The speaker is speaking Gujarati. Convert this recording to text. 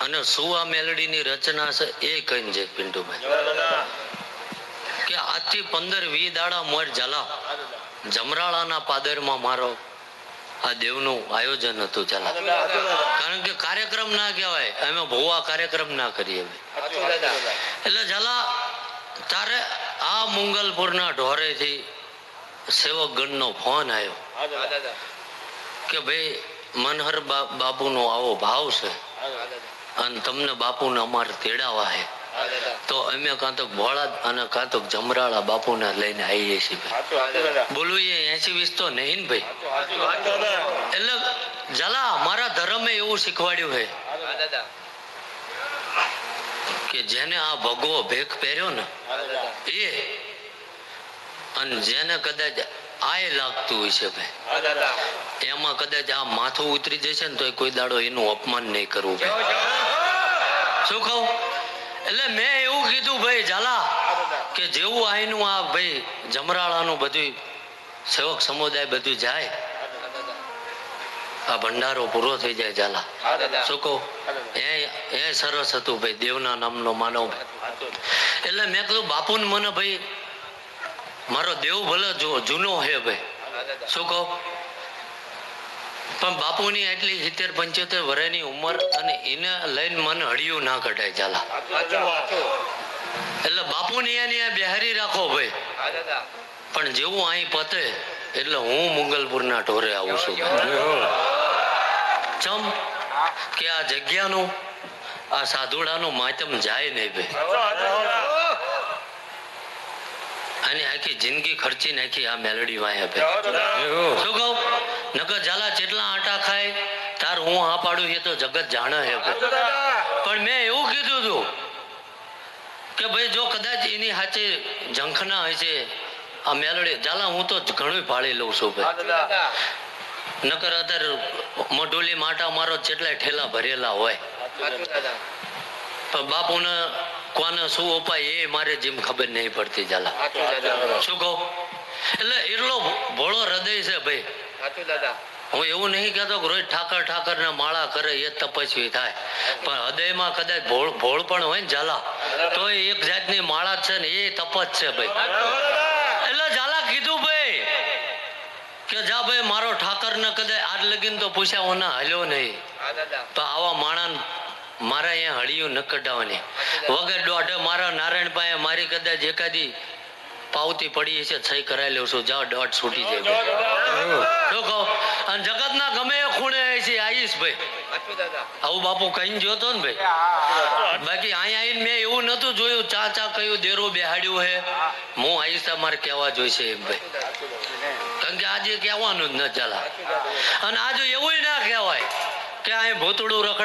અને સુવા મેલડીની રચના છે એ કઈ છે પિન્ટુભાઈ. કે આજથી પંદર વી દાડા મોર ઝાલા જમરાળાના પાદરમાં મારો આ દેવનું આયોજન હતું જલા. કારણ કે કાર્યક્રમ ના કહેવાય અમે ભોવા કાર્યક્રમ ના કરીએ એટલે ઝાલા તારે આ મુંગલપુરના ઢોરેથી સેવક ગણનો ફોન આવ્યો કે ભાઈ મનહર બાપુ બાપુનો આવો ભાવ છે. અને તમને બાપુને અમારે તેડાવા છે તો અમે કાં તો ભોળા અને કાં તો જમરાળા બાપુને લઈને આવીએ છીએ બોલવીએ બોલું એસી વીસ તો નહીં ને ભાઈ? એટલે જલા મારા ધર્મે એવું શીખવાડ્યું છે કે જેને આ ભગવો ભેખ પહેર્યો ને એ અને જેને કદાચ આય લાગતું હોય છે ભાઈ. એમાં કદાચ આ માથું ઉતરી જશે ને તો કોઈ દાડો એનું અપમાન નહીં કરવું ભાઈ. શું કહું? એટલે મેં એવું કીધું ભાઈ ઝાલા કે જેવું આઈનું આ ભાઈ જમરાળાનું બધું સેવક સમુદાય બધું જાય આ ભંડારો પૂરો થઈ જાય ઝાલા. શું કહું? એ એ સરસ હતું ભાઈ દેવના નામનો માનવ એટલે મેં કીધું બાપુને મને ભાઈ મારો દેવ ભલે જૂનો હે ભાઈ. શું કહો? પણ બાપુની એટલી સિત્તેર પંચોતેર વર્ષની ઉંમર અને એને લઈને મને હળિયું ના કઢાય, ચાલા. એટલે બાપુની એની બિહારી રાખો ભાઈ. પણ જેવું અહીં પતે, એટલે હું મુગલપુરના ઢોરે આવું છું ચમ કે આ જગ્યાનું, આ સાધુડાનું માતમ જાય નહીં ભાઈ. આખી જિંદગી ખર્ચી નાખી આ મેલડી વાય શું કહું? નકર ઝાલા જેટલા આટા ખાય તાર હું આ પાડું એ તો જગત જાણે હે પણ મેં એવું કીધું હતું કે ભાઈ જો કદાચ એની સાચે ઝંખના હોય છે આ મેલડી ઝાલા હું તો ઘણું ભાળી લઉં છું ભાઈ. નકર અત્યારે મોઢોલી માટા મારો જેટલા ઠેલા ભરેલા હોય. પણ બાપુને કોને શું અપાય એ મારે જેમ ખબર નહીં પડતી ઝાલા. શું કહો? એટલે એટલો ભોળો હૃદય છે ભાઈ. હું એવું નહીં કહેતો કે રોજ ઠાકર ઠાકર ને માળા કરે એ તપસ્વી થાય. પણ હૃદયમાં કદાચ ભોળ ભોળ પણ હોય ને ઝાલા તો એક જાતની માળા છે ને એ તપસ છે ભાઈ. એટલે ઝાલા કીધું ભાઈ કે જા ભાઈ મારો ઠાકર ને કદાચ આજ લગીન તો પૂછ્યા હોના હલ્યો નહીં. તો આવા માણસ મારા અહીંયા હળિયું ન કઢાવવાની. વગર દોઢે મારા નારાયણ પાસે મારી કદાચ એકાદી પાવતી પડી છે સહી કરાવી લઉં છું. જાઓ દોઢ છૂટી જાય. શું કહું? અને જગતના ગમે એ ખૂણે છે આવીશ ભાઈ. આવું બાપુ કહીને જોતો ને ભાઈ? બાકી અહીંયા આવીને મેં એવું નતું જોયું. ચા ચા કયું દેરો બેહાડ્યું હે. હું. આવીશ મારે કહેવા જોઈશે એમ ભાઈ. કારણ કે આજે કહેવાનું જ ન ચાલા. અને આજે એવું ના કહેવાય કે અહીં ભૂતડું રખડ